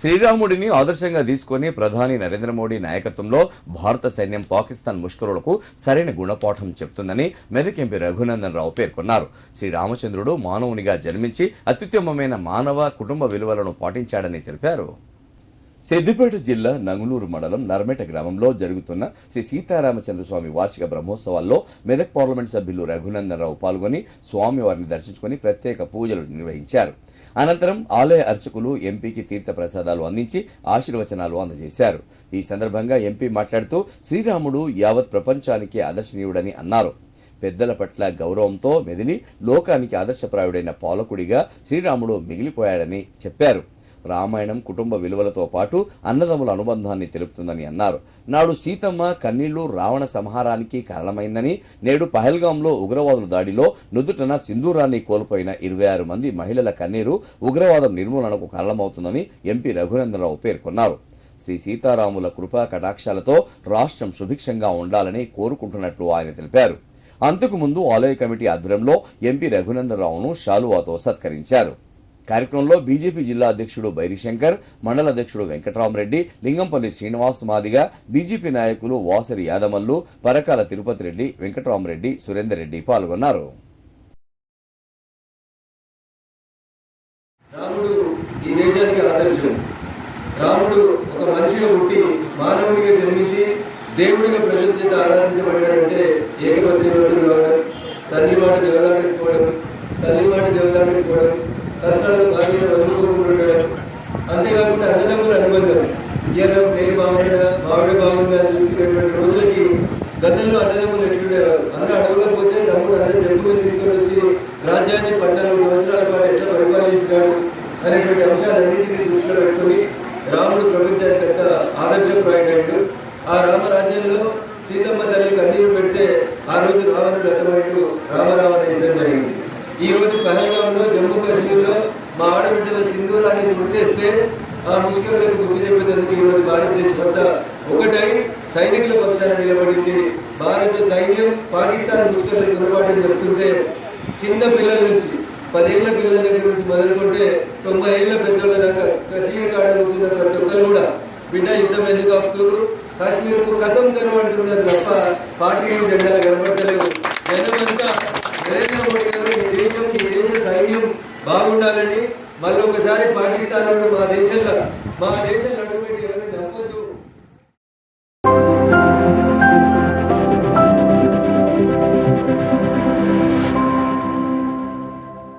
శ్రీరాముడిని ఆదర్శంగా తీసుకొని ప్రధాని నరేంద్ర మోడీ నాయకత్వంలో భారత సైన్యం పాకిస్తాన్ ముష్కరులకు సరైన గుణపాఠం చెబుతుందని మెదక్ ఎంపీ రఘునందన్ రావు పేర్కొన్నారు. శ్రీరామచంద్రుడు మానవునిగా జన్మించి అత్యుత్తమమైన మానవ కుటుంబ విలువలను పాటించాడని తెలిపారు. సిద్దిపేట జిల్లా నంగునూరు మండలం నర్మేట గ్రామంలో జరుగుతున్న శ్రీ సీతారామచంద్ర స్వామి వార్షిక బ్రహ్మోత్సవాల్లో మెదక్ పార్లమెంట్ సభ్యులు రఘునందనరావు పాల్గొని స్వామివారిని దర్శించుకుని ప్రత్యేక పూజలు నిర్వహించారు. అనంతరం ఆలయ అర్చకులు ఎంపీకి తీర్థ ప్రసాదాలు అందించి ఆశీర్వచనాలు అందజేశారు. ఈ సందర్భంగా ఎంపీ మాట్లాడుతూ శ్రీరాముడు యావత్ ప్రపంచానికి ఆదర్శనీయుడని అన్నారు. పెద్దల పట్ల గౌరవంతో మెదిలి లోకానికి ఆదర్శప్రాయుడైన పాలకుడిగా శ్రీరాముడు మిగిలిపోయాడని చెప్పారు. రామాయణం కుటుంబ విలువలతో పాటు అన్నదమ్ముల అనుబంధాన్ని తెలుపుతుందని అన్నారు. నాడు సీతమ్మ కన్నీళ్ళు రావణ సంహారానికి కారణమైందని నేడు పహల్గాంలో ఉగ్రవాదుల దాడిలో నుదుటన సింధూరాన్ని కోల్పోయిన ఇరవై ఆరు మంది మహిళల కన్నీరు ఉగ్రవాదం నిర్మూలనకు కారణమవుతుందని ఎంపీ రఘునందనరావు పేర్కొన్నారు. శ్రీ సీతారాముల కృపా కటాక్షాలతో రాష్ట్రం సుభిక్షంగా ఉండాలని కోరుకుంటున్నట్లు ఆయన తెలిపారు. అంతకుముందు ఆలయ కమిటీ ఆధ్వర్యంలో ఎంపీ రఘునందనరావును షాలువాతో సత్కరించారు. కార్యక్రమంలో బీజేపీ జిల్లా అధ్యక్షుడు బైరిశంకర్ మండల అధ్యక్షుడు వెంకటరామరెడ్డి లింగంపల్లి శ్రీనివాస్ మాదిగ బీజేపీ నాయకులు వాసరి యాదమల్లు పరకాల తిరుపతి రెడ్డి వెంకటరామరెడ్డి సురేందర్ రెడ్డి పాల్గొన్నారు. రాముడు ఈ దేశానికి ఆదర్శం రాముడు ఒక మనిషిగా పుట్టి మానవుడిగా జన్మించి దేవుడిగా ప్రజల చేత ఆరాధించబడ్డాడంటే ఏకపత్రి కావడం? తల్లి మాట జగదాడకపోవడం తల్లి మాట జగదాడకపోవడం కష్టాలు బాధ్యత వదులుకోకుండా అంతేకాకుండా అన్నదమ్ముల అనుబంధం. ఇయ్యాల నేను బాగుండా మావిడ బాగుందా అని చూసుకునేటువంటి రోజులకి గతంలో అన్నదమ్ములు ఎట్లుండేవారు? అన్న అడవులకు పోతే తమ్ముడు అన్న చెప్పులు తీసుకొని వచ్చి రాజ్యాన్ని పద్నాలుగు సంవత్సరాల పాటు ఎట్లా పరిపాలించినాడు అనేటువంటి అంశాలన్నింటినీ దృష్టిలో పెట్టుకొని రాముడు ప్రపంచానికి యొక్క ఆదర్శప్రాయుడు ఆ రామరాజ్యంలో సీతమ్మ తల్లి కన్నీరు పెడితే ఆ రోజు రావణుడు అర్థమైనట్టు రామరావణ యుద్ధం జరిగింది. ఈ రోజు పహల్గాంలో జమ్మూ కాశ్మీర్లో మా ఆడబిడ్డల సింధూరాన్ని తుడిచేస్తే ఆ ముష్కరులకు గుర్తు చెప్పేందుకు ఈ రోజు భారతదేశం అంతా ఒకటై సైనికుల పక్షాన నిలబడింది. భారత సైన్యం పాకిస్తాన్ ముష్కరులకు గురపాటని చెప్తుంటే చిన్న పిల్లల నుంచి పదేళ్ళ పిల్లల దగ్గర నుంచి మొదలుకుంటే తొంభై ఏళ్ళ పెద్దోళ్ళ దాకా కశ్మీర్ కాడ కూర్చున్న ప్రతి ఒక్కరు కూడా బిడ్డ యుద్ధం ఎందుకు ఆపుతున్నారు? కాశ్మీర్కు కథం కరు అంటున్నారు తప్ప పార్టీలు జెండాలు కనబడతలేవు. జనమంతా నరేంద్ర మోడీ దేశం ఈ దేశ సైన్యం బాగుండాలని మళ్ళీ ఒకసారి పాకిస్తాన్ మా దేశంలో మా దేశం నడుపెట్టి ఎవరిని చంపొద్దు